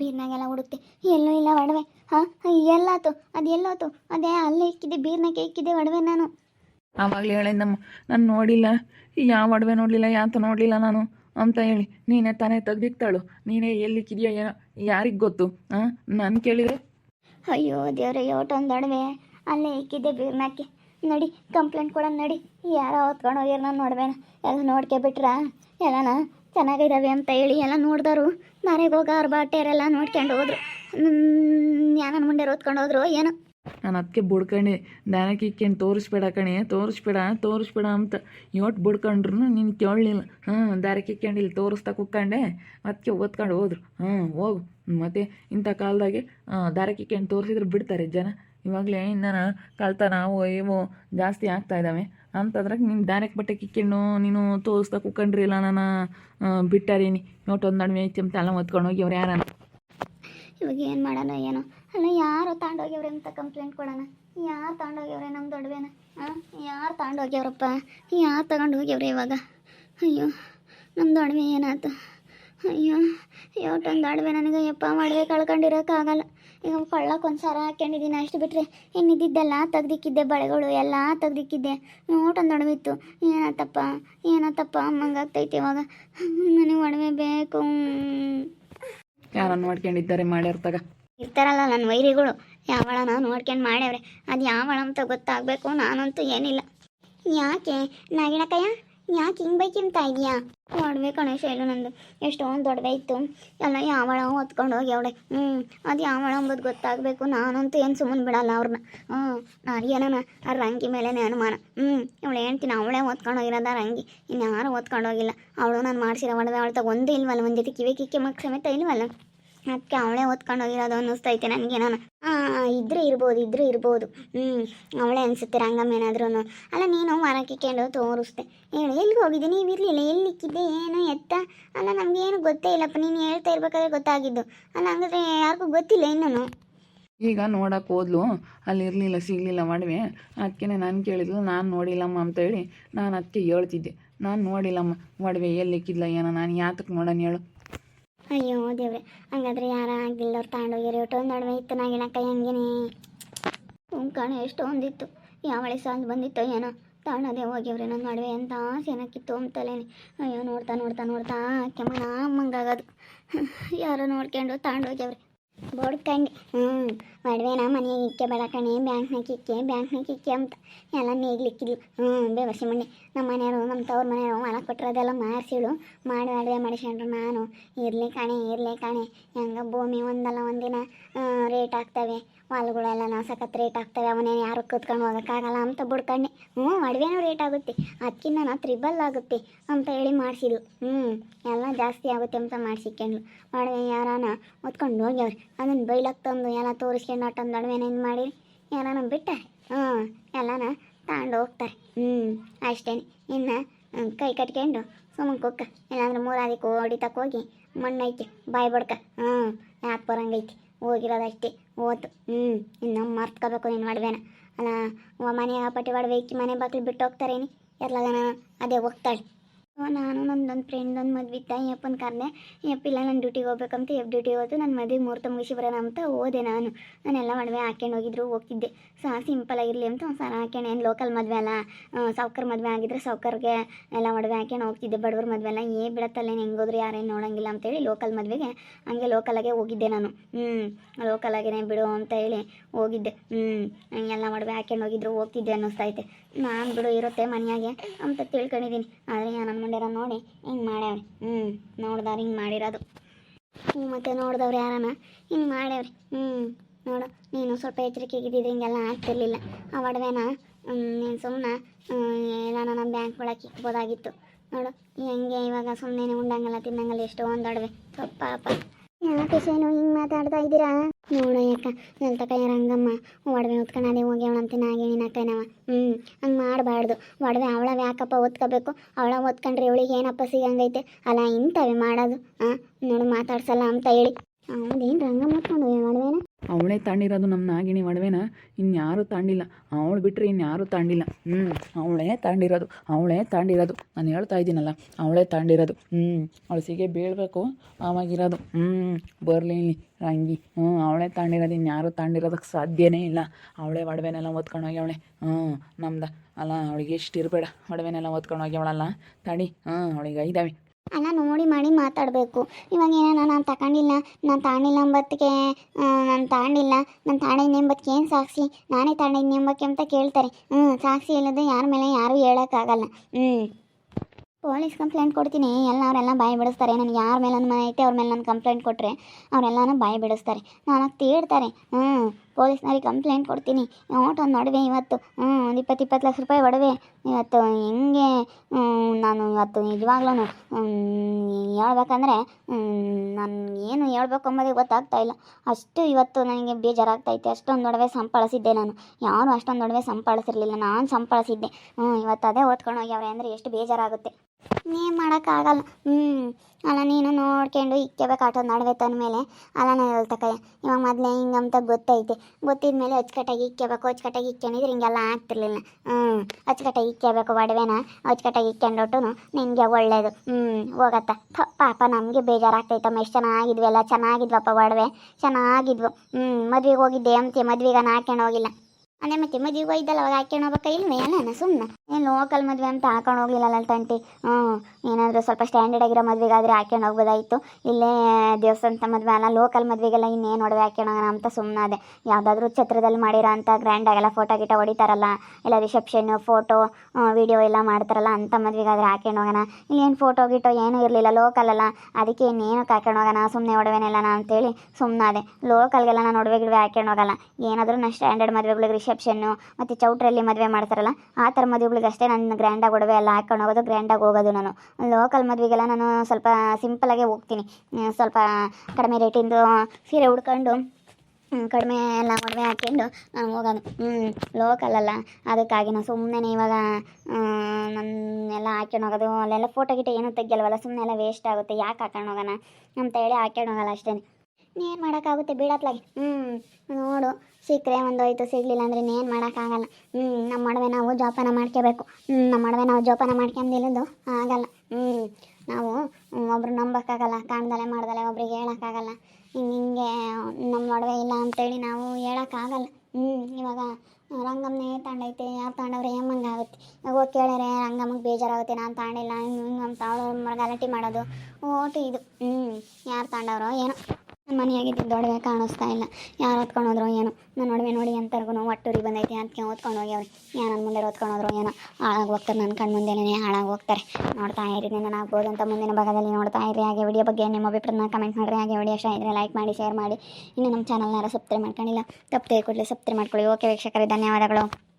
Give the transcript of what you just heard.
ಬೀರ್ನಾಗೆಲ್ಲ ಹುಡುಕ್ತೆ ಎಲ್ಲೂ ಇಲ್ಲ ಒಡವೆ. ಹಾಂ ಎಲ್ಲಾತು ಅದು ಎಲ್ಲೋತು ಅದೇ ಅಲ್ಲೇ ಇಕ್ಕಿದ್ದೆ ಬೀರ್ನಾಗೆ ಇಕ್ಕಿದ್ದೆ ಒಡವೆ ನಾನು. ಆವಾಗಲೇ ಹೇಳಿದ್ದಮ್ಮ ನಾನು ನೋಡಿಲ್ಲ. ಯಾವ ಒಡವೆ ನೋಡಲಿಲ್ಲ ಯಾತು ನೋಡಲಿಲ್ಲ ನಾನು? ಅಂತ ಹೇಳಿ ನೀನೇ ತಾನೇ ತೆಗ್ದಿಕ್ತಾಳು ನೀನೇ ಎಲ್ಲಿಕ್ಕಿದೆಯೋ ಏನೋ ಯಾರಿಗೆ ಗೊತ್ತು? ಹಾಂ ನಾನು ಕೇಳಿದೆ. ಅಯ್ಯೋ ದೇವ್ರೆ ಯೋಟೊಂದು ಒಡವೆ ಅಲ್ಲೇ ಇಕ್ಕಿದ್ದೆ ಬೀರ್ನಾಕೆ ನಡಿ ಕಂಪ್ಲೇಂಟ್ ಕೊಡೋಣ ನಡಿ. ಯಾರೋ ಹೊತ್ಕೊಂಡು ಹೋಗಿರ್ ನಾನು ನೋಡ್ಬೇನ ಎಲ್ಲ ನೋಡ್ಕೆ ಬಿಟ್ರ? ಎಲ್ಲನ ಚೆನ್ನಾಗಿದ್ದಾವೆ ಅಂತ ಹೇಳಿ ಎಲ್ಲ ನೋಡ್ದಾರು. ನಾರೆಗೆ ಹೋಗಾರ್ ಬಾಟೆಯರೆಲ್ಲ ನೋಡ್ಕೊಂಡು ಹೋದ್ರು. ಯಾನ ಮುಂಡೆ ಹೊತ್ಕೊಂಡು ಹೋದ್ರು, ಏನೋ? ನಾನು ಅದಕ್ಕೆ ಬುಡ್ಕಂಡೆ ದಾನಕ್ಕೆ ಇಕ್ಕೇನು ತೋರಿಸ್ಬೇಡ ಕಣೆ. ತೋರಿಸ್ಬೇಡ ತೋರಿಸ್ಬೇಡ ಅಂತ ಇವತ್ತು ಬುಡ್ಕೊಂಡ್ರು ನೀನು ಕೇಳಲಿಲ್ಲ. ಹಾಂ ದಾರಕ್ಕೆ ಇಲ್ಲಿ ತೋರಿಸ್ತಾ ಕುಕ್ಕಂಡೆ ಅದಕ್ಕೆ ಓದ್ಕೊಂಡು ಹೋದ್ರು. ಹಾಂ ಹೋಗು. ಮತ್ತು ಇಂಥ ಕಾಲದಾಗೆ ದಾರಕ್ಕೆ ಇಕ್ಕೊಂಡು ತೋರಿಸಿದ್ರೆ ಬಿಡ್ತಾರೆ ಜನ. ಇವಾಗಲೇ ಇನ್ನೂ ಕಳ್ತನ ಅವು ಇವು ಜಾಸ್ತಿ ಆಗ್ತಾ ಇದ್ದಾವೆ ಅಂತಂದ್ರಾಗ ನೀನು ದಾರಕ್ಕೆ ಬಟ್ಟೆ ಕಿಕ್ಕೊಂಡು ನೀನು ತೋರಿಸ್ತಾ ಕುಕ್ಕಂಡ್ರಿಲ್ಲ ನಾನು ಬಿಟ್ಟಾರೀನಿ. ನೋಟ್ ಒಂದು ನಡುವೆ ಐತಿ ಅಂತ ಎಲ್ಲ ಒತ್ಕೊಂಡು ಹೋಗಿ ಅವ್ರು ಯಾರನ. ಇವಾಗ ಏನು ಮಾಡೋಣ ಏನು. ಅಲ್ಲ ಯಾರು ತಗೊಂಡೋಗ್ಯವ್ರೆ ಅಂತ ಕಂಪ್ಲೇಂಟ್ ಕೊಡೋಣ. ಯಾರು ತಗೊಂಡೋಗ್ಯವ್ರೆ ನಮ್ಮ ದೊಡ್ಡವೇನ ಹಾಂ ಯಾರು ತಗೊಂಡೋಗ್ಯವ್ರಪ್ಪ ಯಾರು ತಗೊಂಡು ಹೋಗ್ಯವ್ರೆ ಇವಾಗ? ಅಯ್ಯೋ ನಮ್ಮ ದೊಡವೆ ಏನಾಯ್ತು? ಅಯ್ಯೋ ಅಯ್ಯೋ ದೊಡವೆ ನನಗೆ. ಯಪ್ಪ ಮಾಡವೆ ಕಳ್ಕೊಂಡಿರೋಕ್ಕಾಗಲ್ಲ. ಈಗ ಕೊಳ್ಳಕ್ಕೆ ಒಂದು ಸರ ಹಾಕ್ಕೊಂಡಿದ್ದೀನಿ. ಅಷ್ಟು ಬಿಟ್ಟರೆ ಇನ್ನಿದ್ದೆಲ್ಲ ತೆಗ್ದಿಕ್ಕಿದ್ದೆ ಬಳೆಗಳು ಎಲ್ಲ ತೆಗ್ದಿಕ್ಕಿದ್ದೆ. ನೋಟೊಂದು ಒಡವೆ ಇತ್ತು ಏನತ್ತಪ್ಪ ಏನತ್ತಪ್ಪ ಅಮ್ಮಂಗಾಗ್ತೈತೆ ಇವಾಗ. ನನಗೆ ಒಡವೆ ಬೇಕು. ಯಾರನ್ನು ಮಾಡ್ಕೊಂಡಿದ್ದಾರೆ ಮಾಡ್ಯಾರ್ತಾಗ ಇರ್ತಾರಲ್ಲ ನನ್ನ ವೈರಿಗಳು. ಯಾವಳನ ನೋಡ್ಕೊಂಡು ಮಾಡ್ಯಾವ್ರೆ. ಅದು ಯಾವಳ ಅಂತ ಗೊತ್ತಾಗಬೇಕು ನಾನಂತೂ ಏನಿಲ್ಲ. ಯಾಕೆ? ನಾಗಿಣಕಯ್ಯ ಯಾಕೆ ಹಿಂಗೆ ಬೈಕಿಂತ ಇದೆಯಾ? ಒಡವೆ ಕಣೆ ಶೈಲು ನಂದು. ಎಷ್ಟೊಂದು ಒಡವೆ ಇತ್ತು. ಎಲ್ಲ ಯಾವಳ ಹೊತ್ಕೊಂಡು ಹೋಗಿ ಅವಳೆ ಹ್ಞೂ ಅದು ಯಾವಳ ಅಂಬುದು ಗೊತ್ತಾಗಬೇಕು. ನಾನಂತೂ ಏನು ಸುಮ್ಮನೆ ಬಿಡಲ್ಲ ಅವ್ರನ್ನ ಹ್ಞೂ ನಾರಿಗೇನ ಆ ರಂಗಿ ಮೇಲೆ ಅನುಮಾನ. ಹ್ಞೂ ಅವಳು ಹೇಳ್ತೀನಿ ಅವಳೇ ಓದ್ಕೊಂಡು ಹೋಗಿರೋದ ರಂಗಿ. ಇನ್ಯಾರು ಓದ್ಕೊಂಡು ಹೋಗಿಲ್ಲ. ಅವಳು ನಾನು ಮಾಡಿಸಿರೋ ಒಡವೆ ಅವಳು ತಗೊಂಡು ಇಲ್ವಲ್ಲ, ಒಂದು ಜೊತೆ ಕಿವಿ ಕಿಕ್ಕಿ ಮಕ್ಕ ಸಮೇತ ಇಲ್ವಲ್ಲ? ಅದಕ್ಕೆ ಅವಳೇ ಓದ್ಕೊಂಡು ಹೋಗಿರೋದು ಅನ್ನಿಸ್ತೈತೆ ನನಗೆ ನಾನು ಹಾಂ ಇದ್ರೆ ಇರ್ಬೋದು, ಇದ್ರೂ ಇರ್ಬೋದು. ಹ್ಞೂ ಅವಳೇ ಅನಿಸುತ್ತೆ, ರಂಗಮ್ಮ ಏನಾದ್ರೂ ಅಲ್ಲ, ನೀನು ಮರಕ್ಕಿಕೊಂಡು ತೋರಿಸ್ದೆ. ಹೇಳು, ಎಲ್ಲಿಗೆ ಹೋಗಿದ್ದೆ? ನೀವು ಇರಲಿಲ್ಲ ಎಲ್ಲಿಕ್ಕಿದ್ದೆ ಏನು ಎತ್ತ? ಅಲ್ಲ, ನಮಗೇನು ಗೊತ್ತೇ ಇಲ್ಲಪ್ಪ, ನೀನು ಹೇಳ್ತಾ ಇರ್ಬೇಕಾದ್ರೆ ಗೊತ್ತಾಗಿದ್ದು. ಅಲ್ಲ, ಹಂಗಾದ್ರೆ ಯಾರಿಗೂ ಗೊತ್ತಿಲ್ಲ ಇನ್ನೂ ಈಗ ನೋಡಕ್ಕೆ ಹೋದ್ಲು, ಅಲ್ಲಿ ಇರಲಿಲ್ಲ, ಸಿಗಲಿಲ್ಲ ಒಡವೆ ಅದಕ್ಕೆ ನಾನು ಕೇಳಿದ್ಲು, ನಾನು ನೋಡಿಲ್ಲಮ್ಮ ಅಂತ ಹೇಳಿ ನಾನು ಅದಕ್ಕೆ ಹೇಳ್ತಿದ್ದೆ. ನಾನು ನೋಡಿಲ್ಲಮ್ಮ ಒಡವೆ ಎಲ್ಲಿಕ್ಕಿದ್ಲ ಏನೋ ನಾನು ಯಾತಕ್ಕೆ ನೋಡೋಣ ಹೇಳು. ಅಯ್ಯೋ ದೇವ್ರೆ, ಹಂಗಾದ್ರೆ ಯಾರ ಆಗಿಲ್ಲವ್ರು ತಗೊಂಡೋಗ್ಯಾರ ಒಟ್ಟೊಂದು ನಡುವೆ ಇತ್ತು ನಾ ಕೈ ಹೆಂಗಿನಿ? ಹ್ಞೂ ಕಣ, ಎಷ್ಟೊಂದಿತ್ತು. ಯಾವಳೆ ಸಾಂಜ್ ಬಂದಿತ್ತು ಏನೋ. ತಾಣದೇ ಹೋಗ್ಯವ್ರೆ ನನ್ನ ನಡುವೆ ಅಂತ ಚೆನ್ನಾಗಿತ್ತು ಅಂತಲೇನೆ ಅಯ್ಯೋ ನೋಡ್ತಾ ನೋಡ್ತಾ ನೋಡ್ತಾ ಕೆಮ್ಮನ ಅಮ್ಮಂಗಾಗೋದು ಯಾರೋ ನೋಡ್ಕೊಂಡು ತಗೊಂಡೋಗ್ಯವ್ರೆ ಬೋಡ್ಕಂಡು. ಹ್ಞೂ ನಾ ಮನೆಯಾಗ ಇಕ್ಕೆ ಬೇಡ ಕಣೆ ಬ್ಯಾಂಕ್ನಾಗ ಇಕ್ಕೆ ಬ್ಯಾಂಕ್ನಾಗ ಇಕ್ಕೆ ಅಂತ ಎಲ್ಲ ನೇಗ್ಲಿಕ್ಕಿದ್ಲು. ಹ್ಞೂ ಬೇವಸಿ ಮಣ್ಣೆ ನಮ್ಮ ಮನೆಯವರು ನಮ್ಮ ತವ್ರ ಮನೆಯವರು ಮನ ಕೊಟ್ಟಿರೋದೆಲ್ಲ ಮಾರಿಸಿಳು ಮಾಡಿ ಅಡುಗೆ ಮಾಡಿಸ್ಕೊಂಡ್ರು ನಾನು. ಇರಲಿ ಕಣೆ ಇರಲಿ ಕಣೆ, ಹೆಂಗೆ ಭೂಮಿ ಒಂದಲ್ಲ ಒಂದಿನ ರೇಟ್ ಆಗ್ತವೆ. ಹೊಲ್ಗಳೆಲ್ಲ ಸಖತ್ ರೇಟ್ ಆಗ್ತವೆ, ಅವನೇನು ಯಾರು ಕೂತ್ಕೊಂಡು ಹೋಗೋಕ್ಕಾಗಲ್ಲ ಅಂತ ಬಿಡ್ಕಂಡೆ. ಹ್ಞೂ ಅಡುಗೆನೂ ರೇಟ್ ಆಗುತ್ತೆ. ಅದಕ್ಕಿಂತ ನಾ ತ್ರಿಬಲ್ ಆಗುತ್ತೆ ಅಂತ ಹೇಳಿ ಮಾಡಿಸಿದ್ಲು. ಹ್ಞೂ ಎಲ್ಲ ಜಾಸ್ತಿ ಆಗುತ್ತೆ ಅಂತ ಮಾಡಿಸಿಕೊಂಡ್ಲು ಒಡವೆ ಯಾರಾನ ಹೊತ್ಕೊಂಡು ಹೋಗ್ಯವ್ರಿ. ಅದನ್ನು ಬೈಲಕ್ಕೆ ತಂದು ಎಲ್ಲ ತೋರಿಸ್ಕೊಂಡು ಅಟ್ಟೊಂದು ಒಡವೆನ ಏನು ಮಾಡಿ, ಏನಾನ ಬಿಟ್ಟಾರೆ ಹ್ಞೂ ಎಲ್ಲನ ತಗೊಂಡು ಹೋಗ್ತಾರೆ. ಹ್ಞೂ ಅಷ್ಟೇ. ಇನ್ನು ಕೈ ಕಟ್ಕೊಂಡು ಸುಮ್ಮನೆ ಕುಕ್ಕ. ಇಲ್ಲಾಂದ್ರೆ ಮೂರಾದಿಕ್ಕೆ ಹೊಡಿತಕ್ಕೆ ಹೋಗಿ ಮಣ್ಣೈತಿ, ಬಾಯಿ ಬಡ್ಕ. ಹ್ಞೂ ಯಾಕೆ ಬರಂಗೈತಿ? ಹೋಗಿರೋದಷ್ಟೇ ಓತು ಹ್ಞೂ ಇನ್ನು ಮರ್ತ್ಕೋಬೇಕು, ನೀನು ಮಾಡ್ಬೇನ. ಅಲ್ಲ ಮನೆ ಪಟ್ಟಿ ಒಡವೆ ಮನೆ ಬಾಗಿಲು ಬಿಟ್ಟು ಹೋಗ್ತಾರೇನಿ? ಎಲ್ಲಗನ ಅದೇ ಹೋಗ್ತಾಳೆ. ಓ, ನಾನು ನನ್ನ ಫ್ರೆಂಡ್ ಒಂದು ಮದ್ವೆ ಇತ್ತ ಯಪ್ಪನ ಕರ್ನೆ. ಯಪ್ಪಿಲ್ಲ ನನ್ನ ಡ್ಯೂಟಿಗೆ ಹೋಗ್ಬೇಕಂತ ಎಫ್ ಡ್ಯೂಟಿ ಹೋಯ್ತು ನನ್ನ ಮದುವೆ ಮುಹೂರ್ತ ಮುಗಿಸಿ ಬರೋಣ ಅಂತ ಹೋದೆ ನಾನು. ನಾನೆಲ್ಲ ಒಡವೆ ಹಾಕೊಂಡು ಹೋಗಿದ್ರು ಹೋಗ್ತಿದ್ದೆ. ಸಹ ಸಿಂಪಲ್ ಆಗಿರಲಿ ಅಂತ ಒಂದು ಸಲ ಹಾಕ್ಯಂಡು ಏನು ಲೋಕಲ್ ಮದುವೆ ಅಲ್ಲ. ಸಾವ್ಕರ್ ಮದುವೆ ಆಗಿದ್ರೆ ಸಾವ್ಕರ್ಗೆ ಎಲ್ಲ ಒಡವೆ ಹಾಕ್ಯಂಡು ಹೋಗ್ತಿದ್ದೆ. ಬಡವ್ರ ಮದುವೆ ಅಲ್ಲ ಏ ಬಿಡತ್ತಲ್ಲೇನು ಹೆಂಗೋದ್ರು ಯಾರೇನು ನೋಡೋಂಗಿಲ್ಲ ಅಂತೇಳಿ ಲೋಕಲ್ ಮದುವೆಗೆ ಹಂಗೆ ಲೋಕಲಾಗೆ ಹೋಗಿದ್ದೆ ನಾನು. ಹ್ಞೂ ಲೋಕಲಾಗೇನೆ ಬಿಡು ಅಂತ ಹೇಳಿ ಹೋಗಿದ್ದೆ. ಹ್ಞೂ ಎಲ್ಲ ಒಡವೆ ಹಾಕೊಂಡು ಹೋಗಿದ್ರು ಹೋಗ್ತಿದ್ದೆ ಅನ್ನಿಸ್ತೈತೆ ನಾನು ಬಿಡು ಇರುತ್ತೆ ಮನೆಯಾಗೆ ಅಂತ ತಿಳ್ಕೊಂಡಿದ್ದೀನಿ ಆದರೆ ನನ್ನ ಮುಂಡೆರ ನೋಡಿ ಹಿಂಗೆ ಮಾಡ್ಯಾವ್ರಿ. ಹ್ಞೂ ನೋಡ್ದಾರ ಹಿಂಗೆ ಮಾಡಿರೋದು. ಹ್ಞೂ ಮತ್ತೆ ನೋಡ್ದವ್ರಿ ಯಾರನ? ಹಿಂಗೆ ಮಾಡ್ಯಾವ್ರಿ. ಹ್ಞೂ ನೋಡು, ನೀನು ಸ್ವಲ್ಪ ಎಚ್ಚರಿಕೆ ಇದ್ದಿದ್ದು ಹಿಂಗೆಲ್ಲ ಆಗ್ತಿರ್ಲಿಲ್ಲ. ಆ ಒಡವೆನ ನೀನು ಸುಮ್ಮನೆ ಎಲ್ಲ ನಮ್ಮ ಬ್ಯಾಂಕ್ ಒಳಗೆ ಇಕ್ಬೋದಾಗಿತ್ತು. ನೋಡು, ಹೆಂಗೆ ಇವಾಗ ಸುಮ್ಮನೆ ಉಂಡಂಗಲ್ಲ, ತಿನ್ನಂಗಲ್ಲ ಎಷ್ಟೋ ಒಂದು ಒಡವೆ. ಪಾಪ ಯಾಕೆ ಹಿಂಗೆ ಮಾತಾಡ್ತಾ ಇದ್ದೀರಾ? ನೋಡು ನನ್ನ ತಕ ರಂಗಮ್ಮ ಒಡವೆ ಹೊತ್ಕೊಂಡು ಅದೇ ಹೋಗ್ಯವಳಂತೆ ನಾಗೇಣಿನ ಕೈನವ ಹ್ಞೂ, ಹಂಗೆ ಮಾಡಬಾರ್ದು. ಒಡವೆ ಅವಳ ಯಾಕಪ್ಪ ಓದ್ಕೋಬೇಕು ಅವಳ ಓದ್ಕೊಂಡ್ರೆ ಇವಳಿಗೆ ಏನಪ್ಪ ಸಿಗಂಗೈತೆ? ಅಲ್ಲ, ಇಂಥವೇ ಮಾಡೋದು ಹಾಂ ನೋಡು, ಮಾತಾಡ್ಸಲ್ಲ ಅಂತ ಹೇಳಿ. ಹೌದೇನು ರಂಗಮ್ಮ ಒಡವೆನ? ಅವಳೇ ತಾಂಡಿರೋದು ನಮ್ಮ ನಾಗಿಣಿ ಒಡವೆನ ಇನ್ಯಾರೂ ತಾಂಡಿಲ್ಲ ಅವಳು ಬಿಟ್ಟರೆ ಇನ್ಯಾರೂ ತಾಂಡಿಲ್ಲ ಹ್ಞೂ ಅವಳೇ ತಾಂಡಿರೋದು ಅವಳೇ ತಾಂಡಿರೋದು ನಾನು ಹೇಳ್ತಾ ಇದ್ದೀನಲ್ಲ, ಅವಳೇ ತಾಂಡಿರೋದು ಹ್ಞೂ ಅವಳು ಸಿಗೆ ಬೀಳಬೇಕು ಆವಾಗಿರೋದು. ಹ್ಞೂ ಬರಲಿ ರಂಗಿ. ಹ್ಞೂ ಅವಳೇ ತಾಂಡಿರೋದು ಇನ್ಯಾರು ತಾಂಡಿರೋದಕ್ಕೆ ಸಾಧ್ಯನೇ ಇಲ್ಲ. ಅವಳೇ ಒಡವೆನೆಲ್ಲ ಓದ್ಕೊಂಡು ಅವಳೆ ಹ್ಞೂ ನಮ್ದು. ಅಲ್ಲ, ಅವಳಿಗೆ ಎಷ್ಟು ಇರಬೇಡ. ಒಡವೆನೆಲ್ಲ ಓದ್ಕೊಂಡು ಹೋಗ್ಯವಳಲ್ಲ. ತಡಿ. ಹ್ಞೂ ಅವಳಿಗೆ ಐದಾವೆ. ಅಲ್ಲ ನೋಡಿ ಮಾಡಿ ಮಾತಾಡಬೇಕು. ಇವಾಗ ಏನೋ ನಾನು ತಗೊಂಡಿಲ್ಲ ನಾನು ತಾಂಡಿಲ್ಲ ಎಂಬತ್ತಿಗೆ ನಾನು ತಾಂಡಿಲ್ಲ ನಾನು ತಾಂಡಿದ್ನಿ ಎಂಬತ್ತಿಗೆ ಏನು ಸಾಕ್ಷಿ ನಾನೇ ತಾಂಡಿದ್ನಿ ಎಂಬಕ್ಕೆ ಅಂತ ಕೇಳ್ತಾರೆ. ಹ್ಞೂ ಸಾಕ್ಷಿ ಇಲ್ಲದೆ ಯಾರ ಮೇಲೆ ಯಾರೂ ಹೇಳೋಕ್ಕಾಗಲ್ಲ. ಹ್ಞೂ ಪೊಲೀಸ್ ಕಂಪ್ಲೇಂಟ್ ಕೊಡ್ತೀನಿ. ಎಲ್ಲ ಅವರೆಲ್ಲ ಬಾಯಿ ಬಿಡಿಸ್ತಾರೆ. ನನಗೆ ಯಾರ ಮೇಲೆ ಮನೆ ಐತೆ, ಅವ್ರ ಮೇಲೆ ನಾನು ಕಂಪ್ಲೇಂಟ್ ಕೊಟ್ಟರೆ ಅವರೆಲ್ಲನೂ ಬಾಯಿ ಬಿಡಿಸ್ತಾರೆ. ನಾನು ತೀಡ್ತಾರೆ. ಹ್ಞೂ ಪೊಲೀಸ್ನವ್ರಿಗೆ ಕಂಪ್ಲೇಂಟ್ ಕೊಡ್ತೀನಿ. ಒಂದು ಒಡವೆ ಇವತ್ತು ಹ್ಞೂ ಒಂದು ಇಪ್ಪತ್ತು ಇಪ್ಪತ್ತು ಲಕ್ಷ ರೂಪಾಯಿ ಒಡವೆ. ಇವತ್ತು ಹೆಂಗೆ ನಾನು ಇವತ್ತು ನಿಜವಾಗ್ಲೂ ಹೇಳ್ಬೇಕಂದ್ರೆ ನಾನು ಏನು ಹೇಳ್ಬೇಕು ಅಂಬೋದೇ ಗೊತ್ತಾಗ್ತಾ ಇಲ್ಲ. ಅಷ್ಟು ಇವತ್ತು ನನಗೆ ಬೇಜಾರಾಗ್ತೈತೆ ಅಷ್ಟೊಂದು ಒಡವೆ ಸಂಪಾಳಿಸಿದ್ದೆ ನಾನು. ಯಾರು ಅಷ್ಟೊಂದು ಒಡವೆ ಸಂಪಾಳಿಸಿರಲಿಲ್ಲ. ನಾನು ಸಂಪಾಳಿಸಿದ್ದೆ. ಹ್ಞೂ ಇವತ್ತು ಅದೇ ಓದ್ಕೊಂಡು ಹೋಗ್ಯಾವ್ರೆ ಅಂದರೆ ಎಷ್ಟು ಬೇಜಾರಾಗುತ್ತೆ. ಏನು ಮಾಡೋಕ್ಕಾಗಲ್ಲ ಹ್ಞೂ ಅಲ್ಲ, ನೀನು ನೋಡ್ಕೊಂಡು ಇಕ್ಕೋಬೇಕು ಆಟೋ ನಡುವೆ ತಂದ ಮೇಲೆ. ಅಲ್ಲ ನಾನು ಹೇಳ್ತಕ್ಕಯ್ಯ ಇವಾಗ ಮೊದಲೇ ಹಿಂಗಂತ ಗೊತ್ತೈತೆ. ಗೊತ್ತಿದ ಮೇಲೆ ಅಚ್ಚುಕಟ್ಟಾಗಿ ಇಕ್ಕೋಬೇಕು ಅಚ್ಚುಕಟ್ಟಾಗಿ ಇಕ್ಕೊಂಡಿದ್ರೆ ಹಿಂಗೆಲ್ಲ ಆಗ್ತಿರ್ಲಿಲ್ಲ. ಹ್ಞೂ ಅಚ್ಚುಕಟ್ಟಾಗಿ ಇಕ್ಕೋಬೇಕು ಒಡವೆನ, ಅಚ್ಚುಕಟ್ಟಾಗಿ ಇಕ್ಕೊಂಡೊಟ್ಟು ನಿನಗೆ ಒಳ್ಳೇದು. ಹ್ಞೂ ಹೋಗತ್ತ. ಪಾಪ ನಮಗೆ ಬೇಜಾರಾಗ್ತೈತಮ್ಮ, ಎಷ್ಟು ಚೆನ್ನಾಗಿದ್ವಿ ಎಲ್ಲ ಚೆನ್ನಾಗಿದ್ವಪ್ಪ ಒಡವೆ. ಚೆನ್ನಾಗಿದ್ವು. ಹ್ಞೂ ಮದ್ವೆಗೆ ಹೋಗಿದ್ದೆ ಅಂತೆ ಮದ್ವೆಗೆ ನಾನು ಹಾಕ್ಕೊಂಡು ಹೋಗಿಲ್ಲ. ಅದೇ ಮತ್ತೆ ಮದುವೆ ಒಯ್ದಲ್ಲ ಅವಾಗ ಹಾಕೊಂಡು ಹೋಗ್ಬೇಕಾ ಇಲ್ವೇ? ಅಲ್ಲ ಸುಮ್ಮನೆ ಏನು ಲೋಕಲ್ ಮದುವೆ ಅಂತ ಹಾಕೊಂಡು ಹೋಗ್ಲಿಲ್ಲ ತಂಟಿ ಹ್ಞೂ ಏನಾದರೂ ಸ್ವಲ್ಪ ಸ್ಟ್ಯಾಂಡರ್ಡ್ ಆಗಿರೋ ಮದುವೆಗಾದರೆ ಹಾಕೊಂಡು ಹೋಗ್ಬೋದಾಯಿತು. ಇಲ್ಲೇ ದೇವಸ್ಥಾನ ಮದುವೆ ಅಲ್ಲ ಲೋಕಲ್ ಮದುವೆಗೆಲ್ಲ ಇನ್ನೇನು ಒಡವೆ ಹಾಕೊಂಡು ಹೋಗೋಣ ಅಂತ ಸುಮ್ಮನಾದೆ ಯಾವುದಾದ್ರೂ ಛತ್ರದಲ್ಲಿ ಮಾಡಿರೋ ಅಂಥ ಗ್ರ್ಯಾಂಡಾಗೆಲ್ಲ ಫೋಟೋ ಗಿಟ ಹೊಡಿತಾರಲ್ಲ, ಇಲ್ಲ ರಿಸೆಪ್ಷನ್ನು ಫೋಟೋ ವೀಡಿಯೋ ಎಲ್ಲ ಮಾಡ್ತಾರಲ್ಲ ಅಂಥ ಮದುವೆಗಾದರೆ ಹಾಕೊಂಡು ಹೋಗೋಣ ಇಲ್ಲೇನು ಫೋಟೋ ಗಿಟೋ ಏನೂ ಇರಲಿಲ್ಲ ಲೋಕಲ್ ಅಲ್ಲ. ಅದಕ್ಕೆ ಇನ್ನೇನು ಹಾಕೊಂಡು ಹೋಗೋಣ ಸುಮ್ಮನೆ ಒಡವೆನೆಲ್ಲ ಅಂತೇಳಿ ಅದೇ ಲೋಕಲ್ಗೆಲ್ಲ ನಾನು ಒಡವೆ ಗಿಡವೆ ಹಾಕೊಂಡು ಹೋಗಲ್ಲ. ಏನಾದರೂ ನಾನು ಸ್ಟ್ಯಾಂಡರ್ಡ್ ಮದುವೆಗಳಿಗೆ ರಿಸೆಪ್ಷನ್ನು ಮತ್ತು ಚೌಟ್ರಲ್ಲಿ ಮದುವೆ ಮಾಡ್ತಾರಲ್ಲ, ಆ ಥರ ಮದುವೆಗಳಿಗೆ ಅಷ್ಟೇ ನಾನು ಗ್ರ್ಯಾಂಡಾಗಿ ಒಡವೆ ಎಲ್ಲ ಹಾಕೊಂಡು ಹೋಗೋದು ಗ್ರ್ಯಾಂಡಾಗಿ ಹೋಗೋದು ನಾನು. ಲೋಕಲ್ ಮದುವೆಗೆಲ್ಲ ನಾನು ಸ್ವಲ್ಪ ಸಿಂಪಲಾಗೆ ಹೋಗ್ತೀನಿ. ಸ್ವಲ್ಪ ಕಡಿಮೆ ರೇಟಿಂದು ಸೀರೆ ಉಡ್ಕೊಂಡು ಕಡಿಮೆ ಎಲ್ಲ ಒಡವೆ ಹಾಕ್ಕೊಂಡು ನಾನು ಹೋಗೋದು. ಲೋಕಲ್ ಅಲ್ಲ. ಅದಕ್ಕಾಗಿ ನಾನು ಸುಮ್ಮನೆ ಇವಾಗ ನನ್ನೆಲ್ಲ ಹಾಕ್ಕೊಂಡು ಹೋಗೋದು. ಅಲ್ಲೆಲ್ಲ ಫೋಟೋ ಗಿಟ ಏನೂ ತೆಗಿಯಲ್ವಲ್ಲ ಸುಮ್ಮನೆ ಎಲ್ಲ ವೇಸ್ಟ್ ಆಗುತ್ತೆ. ಯಾಕೆ ಹಾಕೊಂಡು ಹೋಗೋಣ? ಅಂತ ಹೇಳಿ ಹಾಕ್ಕೊಂಡು ಹೋಗಲ್ಲ ಅಷ್ಟೇ ಏನು ಮಾಡೋಕ್ಕಾಗುತ್ತೆ? ಬೀಳತ್ಲಾಗೆ. ಹ್ಞೂ ನೋಡು. ಸಿಕ್ಕರೆ ಒಂದು ಹೋಯ್ತು ಸಿಗಲಿಲ್ಲ ಅಂದ್ರೆ ಇನ್ನೇನು ಮಾಡೋಕ್ಕಾಗಲ್ಲ. ಹ್ಞೂ ನಮ್ಮ ಒಡವೆ ನಾವು ಜೋಪಾನ ಮಾಡ್ಕೋಬೇಕು ಹ್ಞೂ ನಮ್ಮ ಮಡವೆ ನಾವು ಜೋಪಾನ ಮಾಡ್ಕೊಂಡಿಲ್ಲದು ಆಗಲ್ಲ. ಹ್ಞೂ ನಾವು ಒಬ್ರು ನಂಬೋಕ್ಕಾಗಲ್ಲ, ಕಾಣ್ದಲೆ ಮಾಡ್ದಲೆ ಒಬ್ರಿಗೆ ಹೇಳೋಕ್ಕಾಗಲ್ಲ. ಹಿಂಗೆ ಹಿಂಗೆ ನಮ್ಮ ಒಡವೆ ಇಲ್ಲ ಅಂತೇಳಿ ನಾವು ಹೇಳೋಕ್ಕಾಗಲ್ಲ. ಹ್ಞೂ ಇವಾಗ ರಂಗಮ್ಮನೇ ತಾಂಡೈತೆ? ಯಾರು ತಾಂಡವ್ರೆ? ಹೆಮ್ಮಂಗೆ ಆಗುತ್ತೆ ಹೋಗ್ ಕೇಳಿದ್ರೆ ರಂಗಮ್ಮಗೆ ಬೇಜಾರಾಗುತ್ತೆ, ನಾನು ತಾಂಡಿಲ್ಲ, ಹಿಂಗೆ ಹಿಂಗೆ ಅಂತ ಅವಳು ಗಲಾಟೆ ಮಾಡೋದು. ಓಟು ಇದು. ಹ್ಞೂ ಯಾರು ತಾಂಡವ್ರೋ ಏನೋ. ಮನೆಯಾಗಿದ್ದು ಒಡವೆ ಕಾಣಿಸ್ತಾ ಇಲ್ಲ. ಯಾರು ಓದ್ಕೊಂಡು ಹೋದ್ರು ಏನೋ. ನಾನು ಒಡವೆ ನೋಡಿ ಅಂತರ್ಗು ಒಟ್ಟೂರಿ ಬಂದೈತೆ ಅದಕ್ಕೆ ಹೋಗಿ ಅವ್ರು ಯಾರು ನನ್ನ ಮುಂದೆ ಓದ್ಕೊಂಡು ಹೋದ್ರು ಏನೋ. ಹಾಳಾಗಿ ಹೋಗ್ತಾರೆ ನನ್ನ ಕಣ್ಣು ಮುಂದೆನೇ ಹಾಳಾಗಿ ಹೋಗ್ತಾರೆ. ನೋಡ್ತಾ ಇರಿ ನಾನು ಆಗ್ಬೋದು ಅಂತ ಮುಂದಿನ ಭಾಗದಲ್ಲಿ ನೋಡ್ತಾ ಇರಿ. ಹಾಗೆ ವಿಡಿಯೋ ಬಗ್ಗೆ ನಿಮ್ಮ ಅಭಿಪ್ರಾಯನ ಕಮೆಂಟ್ ಮಾಡಿರಿ. ಹಾಗೆ ವಿಡಿಯೋ ಇಷ್ಟ ಇದ್ದರೆ ಲೈಕ್ ಮಾಡಿ ಶೇರ್ ಮಾಡಿ. ಇನ್ನು ನಮ್ಮ ಚಾನಲ್ನಾರ ಸಬ್ಸ್ಕ್ರೈಬ್ ಮಾಡ್ಕೊಂಡಿಲ್ಲ. ತಪ್ಪದೆ ಕೊಡಲಿ ಸಬ್ಸ್ಕ್ರೈಬ್ ಮಾಡ್ಕೊಳ್ಳಿ. ಓಕೆ ವೀಕ್ಷಕರೇ, ಧನ್ಯವಾದಗಳು.